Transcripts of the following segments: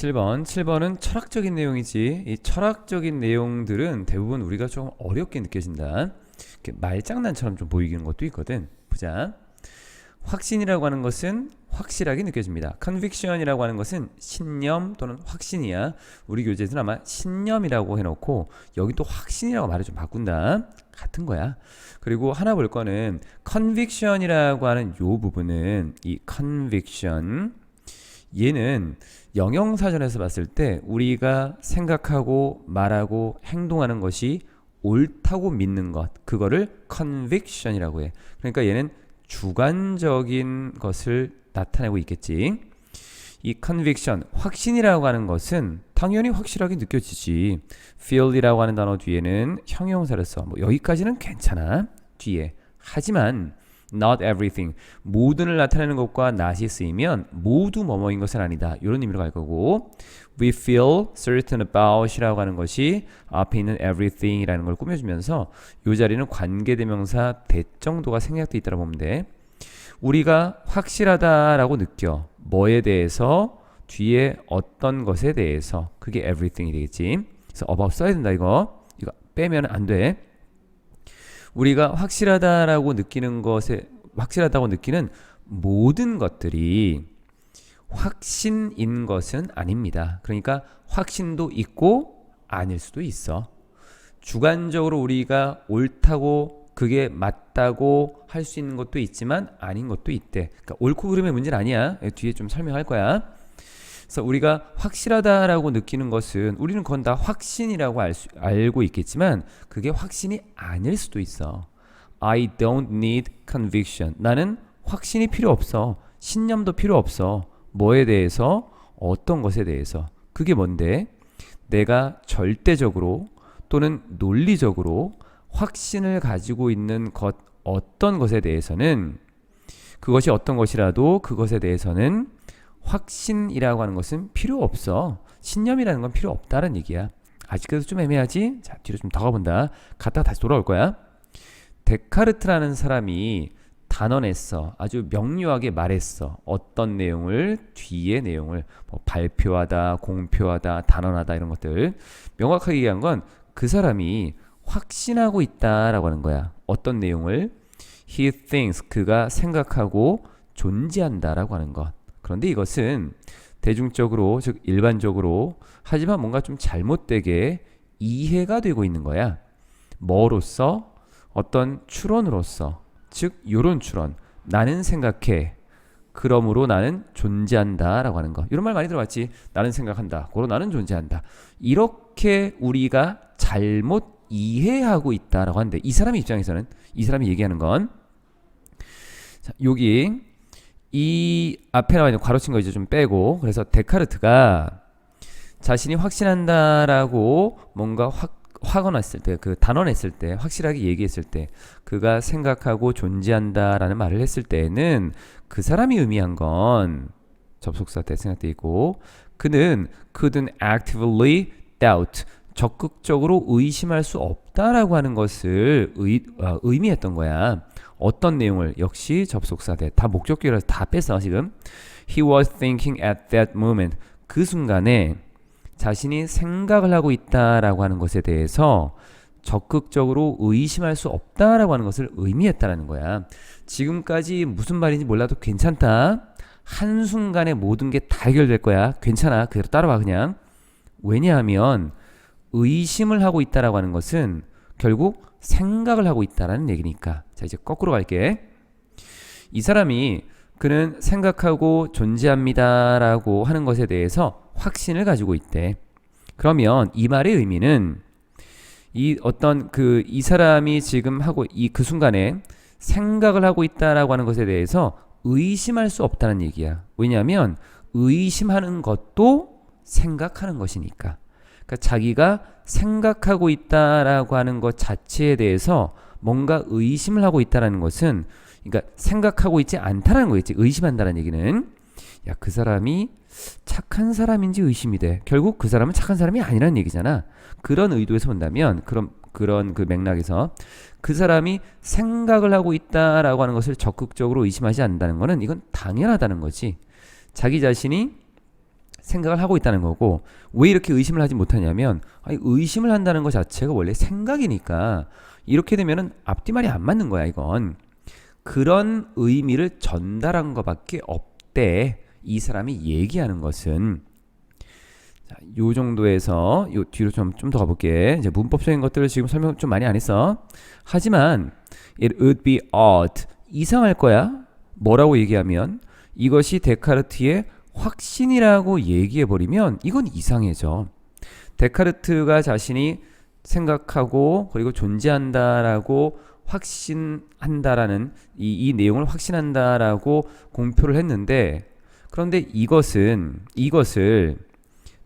7번. 7번은 철학적인 내용이지. 이 철학적인 내용들은 대부분 우리가 좀 어렵게 느껴진다. 이렇게 말장난처럼 좀 보이는 것도 있거든. 보자. 확신이라고 하는 것은 확실하게 느껴집니다. conviction이라고 하는 것은 신념 또는 확신이야. 우리 교재에서는 아마 신념이라고 해놓고 여기 또 확신이라고 말을 좀 바꾼다. 같은 거야. 그리고 하나 볼 거는 conviction이라고 하는 요 부분은 이 conviction 얘는 영영사전에서 봤을 때 우리가 생각하고 말하고 행동하는 것이 옳다고 믿는 것 그거를 conviction이라고 해. 그러니까 얘는 주관적인 것을 나타내고 있겠지. 이 conviction, 확신이라고 하는 것은 당연히 확실하게 느껴지지. feel이라고 하는 단어 뒤에는 형용사를 써. 뭐 여기까지는 괜찮아. 뒤에. 하지만 not everything 모든을 나타내는 것과 not이 쓰이면 모두 뭐뭐인 것은 아니다. 이런 의미로 갈 거고 we feel certain about이라고 하는 것이 앞에 있는 everything이라는 걸 꾸며주면서 이 자리는 관계대명사 대정도가 생략돼 있다고 보면 돼. 우리가 확실하다라고 느껴. 뭐에 대해서 뒤에 어떤 것에 대해서 그게 everything이 되겠지. 그래서 about 써야 된다 이거. 이거 빼면 안 돼. 우리가 확실하다라고 느끼는 것에 확실하다고 느끼는 모든 것들이 확신인 것은 아닙니다. 그러니까 확신도 있고 아닐 수도 있어. 주관적으로 우리가 옳다고 그게 맞다고 할 수 있는 것도 있지만 아닌 것도 있대. 그러니까 옳고 그름의 문제는 아니야. 뒤에 좀 설명할 거야. 그래서 우리가 확실하다라고 느끼는 것은 우리는 그건 다 확신이라고 알 수, 알고 있겠지만 그게 확신이 아닐 수도 있어. I don't need conviction. 나는 확신이 필요 없어. 신념도 필요 없어. 뭐에 대해서 어떤 것에 대해서 그게 뭔데? 내가 절대적으로 또는 논리적으로 확신을 가지고 있는 것 어떤 것에 대해서는 그것이 어떤 것이라도 그것에 대해서는 확신이라고 하는 것은 필요 없어. 신념이라는 건 필요 없다는 얘기야. 아직까지 좀 애매하지? 자, 뒤로 좀 더 가본다. 갔다가 다시 돌아올 거야. 데카르트라는 사람이 단언했어. 아주 명료하게 말했어. 어떤 내용을 뒤에 내용을 뭐 발표하다, 공표하다, 단언하다 이런 것들 명확하게 얘기한 건 그 사람이 확신하고 있다라고 하는 거야. 어떤 내용을 he thinks 그가 생각하고 존재한다라고 하는 것. 그런데 이것은 대중적으로 즉 일반적으로 하지만 뭔가 좀 잘못되게 이해가 되고 있는 거야. 뭐로서? 어떤 추론으로서. 즉 요런 추론. 나는 생각해. 그러므로 나는 존재한다 라고 하는 거. 이런 말 많이 들어봤지? 나는 생각한다 고로 나는 존재한다. 이렇게 우리가 잘못 이해하고 있다라고 하는데 이 사람의 입장에서는 이 사람이 얘기하는 건 자, 여기 이 앞에 나와 있는 괄호친 거 이제 좀 빼고 그래서 데카르트가 자신이 확신한다라고 뭔가 확 화건했을 때, 그 단언했을 때, 확실하게 얘기했을 때, 그가 생각하고 존재한다라는 말을 했을 때에는 그 사람이 의미한 건 접속사 있고, 그는 couldn't actively doubt 적극적으로 의심할 수 없다라고 하는 것을 의, 어, 의미했던 거야. 어떤 내용을 역시 접속사 대다 목적격이라서 다 뺐어 지금. He was thinking at that moment. 그 순간에 자신이 생각을 하고 있다라고 하는 것에 대해서 적극적으로 의심할 수 없다라고 하는 것을 의미했다라는 거야. 지금까지 무슨 말인지 몰라도 괜찮다. 한순간에 모든 게 다 해결될 거야. 괜찮아. 그대로 따라와 그냥. 왜냐하면 의심을 하고 있다라고 하는 것은 결국 생각을 하고 있다라는 얘기니까. 자, 이제 거꾸로 갈게. 이 사람이 그는 생각하고 존재합니다라고 하는 것에 대해서 확신을 가지고 있대. 그러면 이 말의 의미는 이 어떤 그 이 사람이 지금 하고 이 그 순간에 생각을 하고 있다라고 하는 것에 대해서 의심할 수 없다는 얘기야. 왜냐하면 의심하는 것도 생각하는 것이니까. 그러니까 자기가 생각하고 있다라고 하는 것 자체에 대해서 뭔가 의심을 하고 있다라는 것은 그러니까 생각하고 있지 않다라는 거겠지. 의심한다는 얘기는 야 그 사람이 착한 사람인지 의심이 돼. 결국 그 사람은 착한 사람이 아니라는 얘기잖아. 그런 의도에서 본다면 그런 그런 그 맥락에서 그 사람이 생각을 하고 있다라고 하는 것을 적극적으로 의심하지 않는다는 거는 이건 당연하다는 거지. 자기 자신이 생각을 하고 있다는 거고 왜 이렇게 의심을 하지 못하냐면 아니, 의심을 한다는 것 자체가 원래 생각이니까 이렇게 되면은 앞뒤 말이 안 맞는 거야 이건. 그런 의미를 전달한 것밖에 없대. 이 사람이 얘기하는 것은. 자, 요 정도에서 요 뒤로 좀 좀 더 가볼게. 이제 문법적인 것들을 지금 설명 좀 많이 안 했어. 하지만 it would be odd. 이상할 거야. 뭐라고 얘기하면? 이것이 데카르트의 확신이라고 얘기해 버리면 이건 이상해져. 데카르트가 자신이 생각하고 그리고 존재한다라고 확신한다라는 이, 이 내용을 확신한다라고 공표를 했는데 그런데 이것은 이것을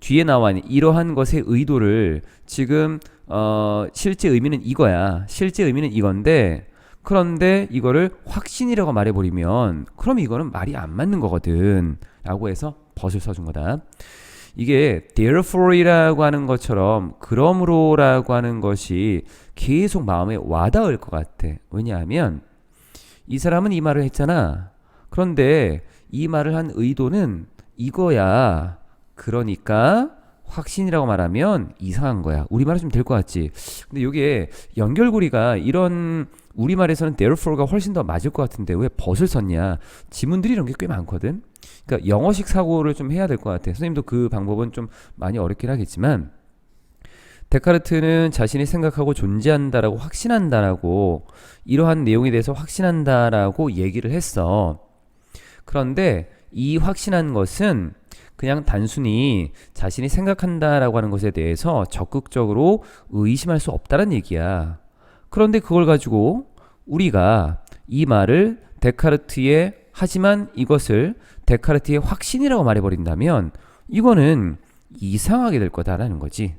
뒤에 나와 있는 이러한 것의 의도를 지금 어 실제 의미는 이거야. 실제 의미는 이건데 그런데 이거를 확신이라고 말해버리면 그럼 이거는 말이 안 맞는 거거든. 라고 해서 벗을 써준 거다. 이게 therefore이라고 하는 것처럼 그러므로라고 하는 것이 계속 마음에 와닿을 것 같아. 왜냐하면 이 사람은 이 말을 했잖아. 그런데 이 말을 한 의도는 이거야. 그러니까 확신이라고 말하면 이상한 거야. 우리말은 좀될 것 같지. 근데 이게 연결고리가 이런 우리말에서는 therefore가 훨씬 더 맞을 것 같은데 왜 벗을 썼냐? 지문들이 이런 게 꽤 많거든. 그러니까 영어식 사고를 좀 해야 될 것 같아. 선생님도 그 방법은 좀 많이 어렵긴 하겠지만 데카르트는 자신이 생각하고 존재한다라고 확신한다라고 이러한 내용에 대해서 확신한다라고 얘기를 했어. 그런데 이 확신한 것은 그냥 단순히 자신이 생각한다라고 하는 것에 대해서 적극적으로 의심할 수 없다는 얘기야. 그런데 그걸 가지고 우리가 이 말을 데카르트의 하지만 이것을 데카르트의 확신이라고 말해버린다면 이거는 이상하게 될 거다라는 거지.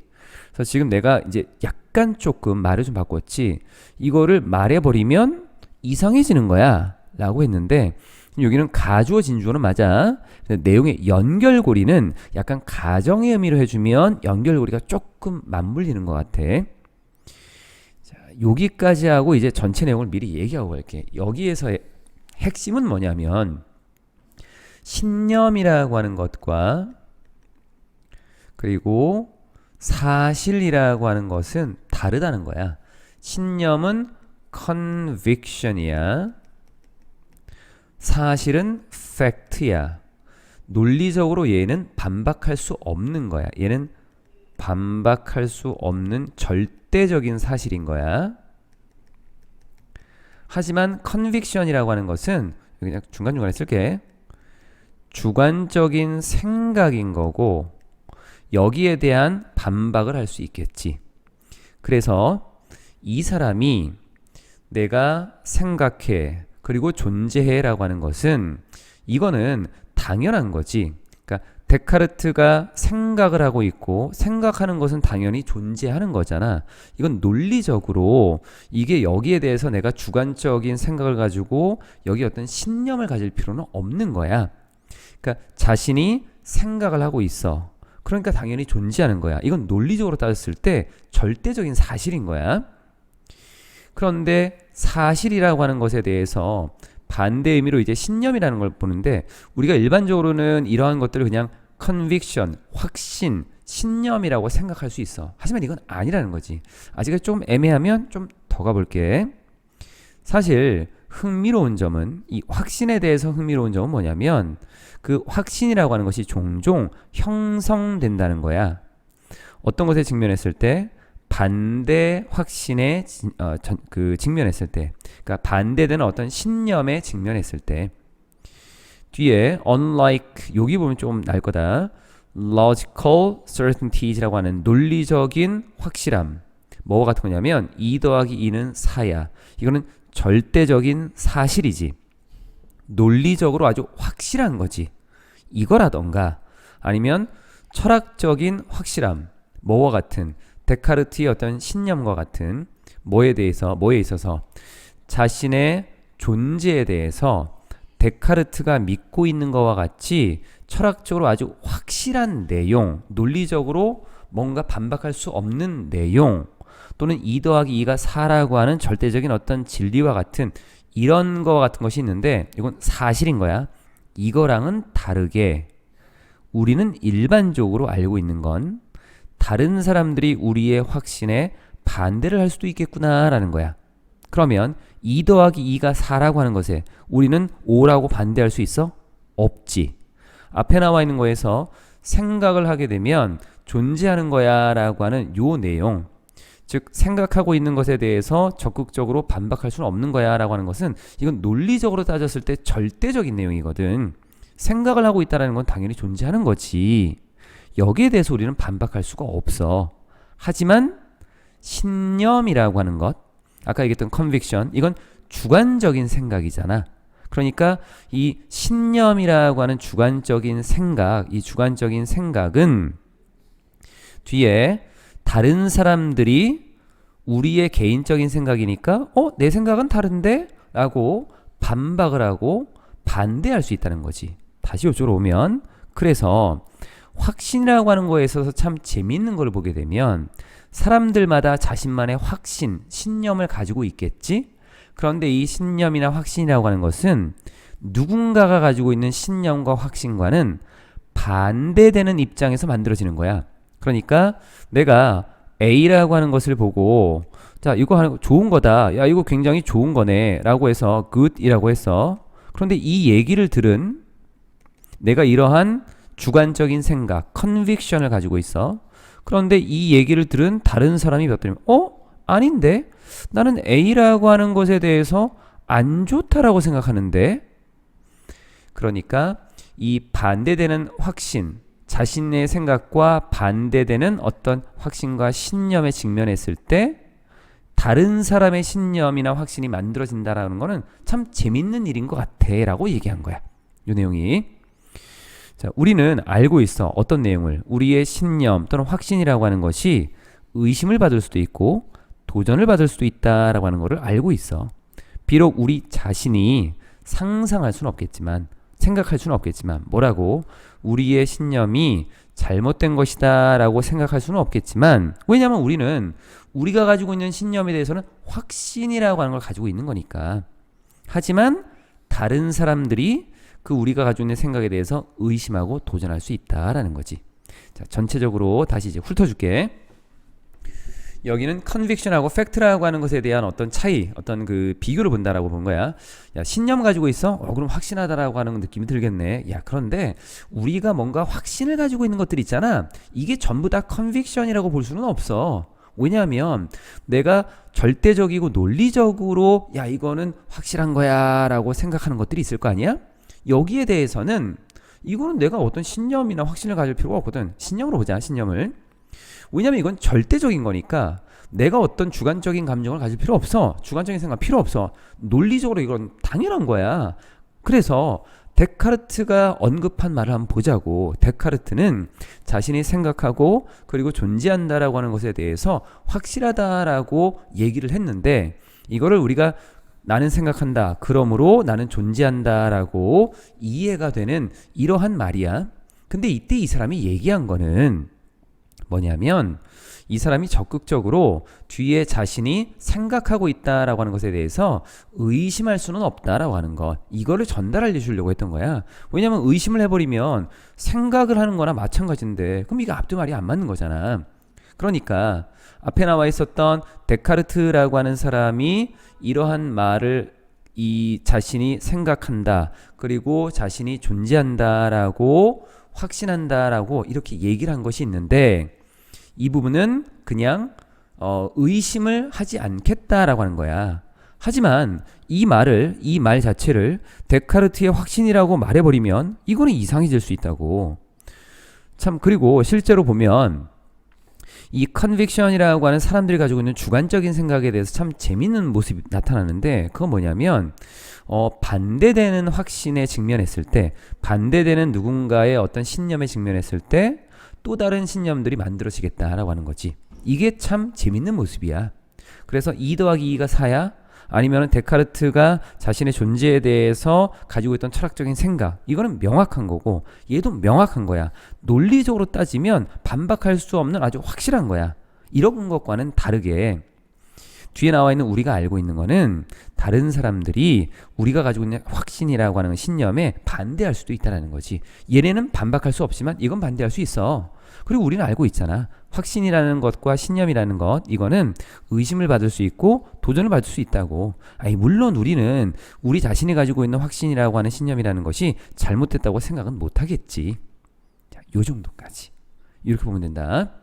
그래서 지금 내가 이제 약간 조금 말을 좀 바꿨지. 이거를 말해버리면 이상해지는 거야. 라고 했는데 여기는 가주어 진주어는 맞아. 내용의 연결고리는 약간 가정의 의미로 해주면 연결고리가 조금 맞물리는 것 같아. 자, 여기까지 하고 이제 전체 내용을 미리 얘기하고 갈게. 여기에서의 핵심은 뭐냐면 신념이라고 하는 것과 그리고 사실이라고 하는 것은 다르다는 거야. 신념은 conviction이야. 사실은 팩트야. 논리적으로 얘는 반박할 수 없는 거야. 얘는 반박할 수 없는 절대적인 사실인 거야. 하지만 컨빅션이라고 하는 것은 그냥 중간중간에 쓸게. 주관적인 생각인 거고 여기에 대한 반박을 할 수 있겠지. 그래서 이 사람이 내가 생각해 그리고 존재해라고 하는 것은 이거는 당연한 거지. 데카르트가 생각을 하고 있고 생각하는 것은 당연히 존재하는 거잖아. 이건 논리적으로 이게 여기에 대해서 내가 주관적인 생각을 가지고 여기 어떤 신념을 가질 필요는 없는 거야. 그러니까 자신이 생각을 하고 있어. 그러니까 당연히 존재하는 거야. 이건 논리적으로 따졌을 때 절대적인 사실인 거야. 그런데 사실이라고 하는 것에 대해서 반대 의미로 이제 신념이라는 걸 보는데 우리가 일반적으로는 이러한 것들을 그냥 conviction, 확신, 신념이라고 생각할 수 있어. 하지만 이건 아니라는 거지. 아직 좀 애매하면 좀 더 가볼게. 사실 흥미로운 점은 이 확신에 대해서 흥미로운 점은 뭐냐면 그 확신이라고 하는 것이 종종 형성된다는 거야. 어떤 것에 직면했을 때 반대 확신에 어, 전, 그 직면했을 때, 그러니까 반대되는 어떤 신념에 직면했을 때 뒤에 unlike 여기 보면 좀날 거다. logical certainties라고 하는 논리적인 확실함. 뭐와 같은 거냐면 2 더하기 2는 4야. 이거는 절대적인 사실이지. 논리적으로 아주 확실한 거지. 이거라던가 아니면 철학적인 확실함. 뭐와 같은 데카르트의 어떤 신념과 같은 뭐에 대해서 뭐에 있어서 자신의 존재에 대해서 데카르트가 믿고 있는 것과 같이 철학적으로 아주 확실한 내용, 논리적으로 뭔가 반박할 수 없는 내용 또는 2 더하기 2가 4라고 하는 절대적인 어떤 진리와 같은 이런 거 같은 것이 있는데 이건 사실인 거야. 이거랑은 다르게 우리는 일반적으로 알고 있는 건 다른 사람들이 우리의 확신에 반대를 할 수도 있겠구나라는 거야. 그러면 2 더하기 2가 4라고 하는 것에 우리는 5라고 반대할 수 있어? 없지. 앞에 나와 있는 거에서 생각을 하게 되면 존재하는 거야 라고 하는 요 내용. 즉, 생각하고 있는 것에 대해서 적극적으로 반박할 수는 없는 거야 라고 하는 것은 이건 논리적으로 따졌을 때 절대적인 내용이거든. 생각을 하고 있다는 건 당연히 존재하는 거지. 여기에 대해서 우리는 반박할 수가 없어. 하지만 신념이라고 하는 것, 아까 얘기했던 conviction, 이건 주관적인 생각이잖아. 그러니까 이 신념이라고 하는 주관적인 생각, 이 주관적인 생각은 뒤에 다른 사람들이 우리의 개인적인 생각이니까 어, 내 생각은 다른데? 라고 반박을 하고 반대할 수 있다는 거지. 다시 이쪽으로 오면 그래서 확신이라고 하는 거에 있어서 참 재미있는 걸 보게 되면 사람들마다 자신만의 확신, 신념을 가지고 있겠지? 그런데 이 신념이나 확신이라고 하는 것은 누군가가 가지고 있는 신념과 확신과는 반대되는 입장에서 만들어지는 거야. 그러니까 내가 A라고 하는 것을 보고 자, 이거 하는 거 좋은 거다. 야, 이거 굉장히 좋은 거네. 라고 해서 good이라고 했어. 그런데 이 얘기를 들은 내가 이러한 주관적인 생각, 컨빅션을 가지고 있어. 그런데 이 얘기를 들은 다른 사람이 봤더니 어? 아닌데? 나는 A라고 하는 것에 대해서 안 좋다라고 생각하는데 그러니까 이 반대되는 확신, 자신의 생각과 반대되는 어떤 확신과 신념에 직면했을 때 다른 사람의 신념이나 확신이 만들어진다라는 거는 참 재밌는 일인 것 같아 라고 얘기한 거야. 이 내용이. 자, 우리는 알고 있어. 어떤 내용을 우리의 신념 또는 확신이라고 하는 것이 의심을 받을 수도 있고 도전을 받을 수도 있다라고 하는 것을 알고 있어. 비록 우리 자신이 상상할 수는 없겠지만 생각할 수는 없겠지만 뭐라고 우리의 신념이 잘못된 것이다라고 생각할 수는 없겠지만 왜냐하면 우리는 우리가 가지고 있는 신념에 대해서는 확신이라고 하는 걸 가지고 있는 거니까 하지만 다른 사람들이 그 우리가 가지고 있는 생각에 대해서 의심하고 도전할 수 있다라는 거지. 자, 전체적으로 다시 이제 훑어줄게. 여기는 컨빅션하고 팩트라고 하는 것에 대한 어떤 차이, 어떤 그 비교를 본다라고 본 거야. 야, 신념 가지고 있어? 어, 그럼 확신하다라고 하는 느낌이 들겠네. 야, 그런데 우리가 뭔가 확신을 가지고 있는 것들 있잖아. 이게 전부 다 컨빅션이라고 볼 수는 없어. 왜냐하면 내가 절대적이고 논리적으로 야, 이거는 확실한 거야 라고 생각하는 것들이 있을 거 아니야? 여기에 대해서는 이거는 내가 어떤 신념이나 확신을 가질 필요가 없거든. 신념으로 보자, 신념을. 왜냐면 이건 절대적인 거니까 내가 어떤 주관적인 감정을 가질 필요 없어. 주관적인 생각 필요 없어. 논리적으로 이건 당연한 거야. 그래서 데카르트가 언급한 말을 한번 보자고. 데카르트는 자신이 생각하고 그리고 존재한다라고 하는 것에 대해서 확실하다라고 얘기를 했는데 이거를 우리가 나는 생각한다. 그러므로 나는 존재한다라고 이해가 되는 이러한 말이야. 근데 이때 이 사람이 얘기한 거는 뭐냐면 이 사람이 적극적으로 뒤에 자신이 생각하고 있다라고 하는 것에 대해서 의심할 수는 없다라고 하는 것 이거를 전달해 주려고 했던 거야 왜냐면 의심을 해버리면 생각을 하는 거나 마찬가지인데 그럼 이게 앞뒤 말이 안 맞는 거잖아 그러니까 앞에 나와 있었던 데카르트라고 하는 사람이 이러한 말을 이 자신이 생각한다 그리고 자신이 존재한다라고 확신한다라고 이렇게 얘기를 한 것이 있는데 이 부분은 그냥 어, 의심을 하지 않겠다라고 하는 거야. 하지만 이 말을 이 말 자체를 데카르트의 확신이라고 말해버리면 이거는 이상해질 수 있다고. 참 그리고 실제로 보면 이 컨빅션이라고 하는 사람들이 가지고 있는 주관적인 생각에 대해서 참 재밌는 모습이 나타나는데 그건 뭐냐면 어, 반대되는 확신에 직면했을 때 반대되는 누군가의 어떤 신념에 직면했을 때 또 다른 신념들이 만들어지겠다라고 하는 거지. 이게 참 재밌는 모습이야. 그래서 2 더하기 2가 4야? 아니면 데카르트가 자신의 존재에 대해서 가지고 있던 철학적인 생각. 이거는 명확한 거고 얘도 명확한 거야. 논리적으로 따지면 반박할 수 없는 아주 확실한 거야. 이런 것과는 다르게 뒤에 나와 있는 우리가 알고 있는 거는 다른 사람들이 우리가 가지고 있는 확신이라고 하는 신념에 반대할 수도 있다라는 거지. 얘네는 반박할 수 없지만 이건 반대할 수 있어. 그리고 우리는 알고 있잖아. 확신이라는 것과 신념이라는 것, 이거는 의심을 받을 수 있고 도전을 받을 수 있다고. 아니, 물론 우리는 우리 자신이 가지고 있는 확신이라고 하는 신념이라는 것이 잘못됐다고 생각은 못 하겠지. 자, 요 정도까지. 이렇게 보면 된다.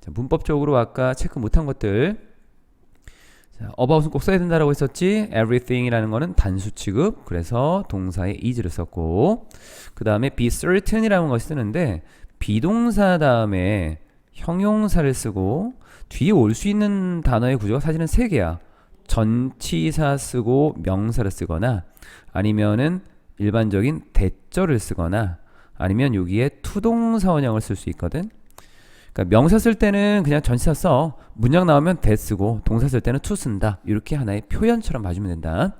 자, 문법적으로 아까 체크 못한 것들. 자, about은 꼭 써야 된다라고 했었지. everything이라는 거는 단수 취급. 그래서 동사에 is를 썼고. 그 다음에 be certain이라는 것을 쓰는데 비동사 다음에 형용사를 쓰고 뒤에 올 수 있는 단어의 구조가 사실은 세 개야. 전치사 쓰고 명사를 쓰거나 아니면은 일반적인 대절을 쓰거나 아니면 여기에 투동사 원형을 쓸 수 있거든. 그러니까 명사 쓸 때는 그냥 전치사 써. 문장 나오면 대 쓰고 동사 쓸 때는 투 쓴다. 이렇게 하나의 표현처럼 봐주면 된다.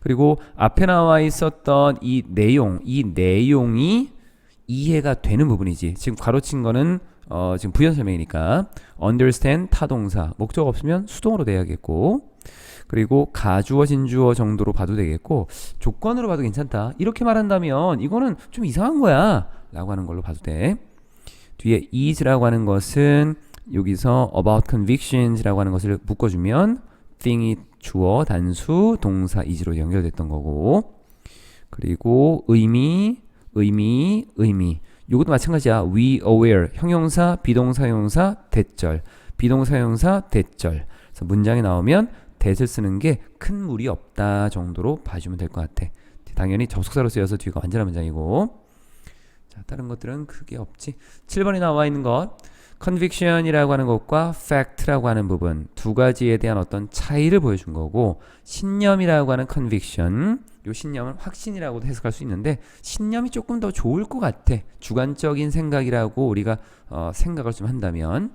그리고 앞에 나와 있었던 이 내용, 이 내용이 이해가 되는 부분이지. 지금 가로친 거는 어, 지금 부연 설명이니까 understand 타동사 목적 없으면 수동으로 돼야겠고 그리고 가주어 진주어 정도로 봐도 되겠고 조건으로 봐도 괜찮다. 이렇게 말한다면 이거는 좀 이상한 거야. 라고 하는 걸로 봐도 돼. 뒤에 is라고 하는 것은 여기서 about convictions라고 하는 것을 묶어주면 thing이 주어 단수 동사 is로 연결됐던 거고. 그리고 의미 의미 의미. 이것도 마찬가지야. we aware. 형용사 비동사용사 대절. 비동사용사 대절. 그래서 문장에 나오면 대을 쓰는 게 큰 무리 없다 정도로 봐주면 될 것 같아. 당연히 접속사로 쓰여서 뒤가 완전한 문장이고 자 다른 것들은 크게 없지. 7번에 나와 있는 것 conviction이라고 하는 것과 fact라고 하는 부분 두 가지에 대한 어떤 차이를 보여준 거고 신념이라고 하는 conviction 요 신념은 확신이라고도 해석할 수 있는데 신념이 조금 더 좋을 것 같아. 주관적인 생각이라고 우리가 어, 생각을 좀 한다면